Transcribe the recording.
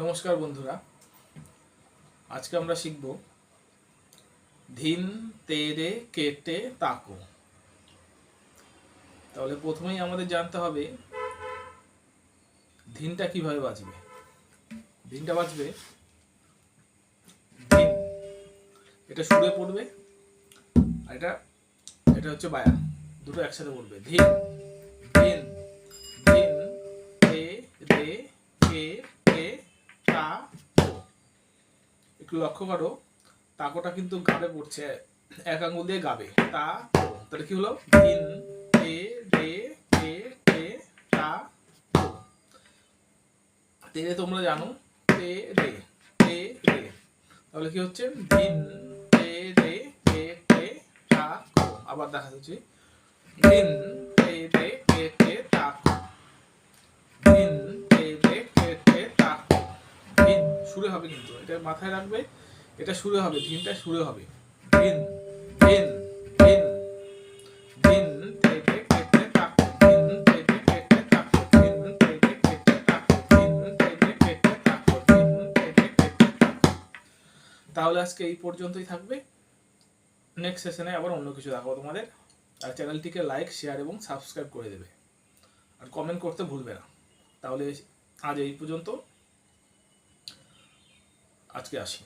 নমস্কার বন্ধুরা। আজকে আমরা শিখব ধিন, তেরে, কেটে, তাকো। তাহলে প্রথমেই আমাদের জানতে হবে ধিনটা কীভাবে বাজবে ধিনটা বাজবে এটা সুরে পড়বে আর এটা এটা হচ্ছে বায়া। দুটো একসাথে পড়বে। ধিন ধিন ধিন, তে, রে, কে তা, একটু লক্ষ্য করো, তাকোটা কিন্তু গাবে পড়ছে, এক আঙ্গুল দিয়ে গাবে। তা, তাহলে কি হলো? ধিন তে রে কে কে তা তেরে তোমরা জানো, তে, রে তে, রে। তাহলে কি হচ্ছে? ধিন তে রে কে কে তা আবার দেখা যাচ্ছে ধিন তে রে তা সুরে হবে কিন্তু এটা মাথায় রাখবে এটা শুরু হবে ধিনটা শুরু হবে ধিন ধিন ধিন তাহলে আজকে এই পর্যন্তই থাকবে নেক্সট সেশনে আবার অন্য কিছু দেখাবো তোমাদের আর চ্যানেলটিকে লাইক শেয়ার এবং সাবস্ক্রাইব করে দেবে আর কমেন্ট করতে ভুলবে না তাহলে আজ এই পর্যন্ত আজকে আসি।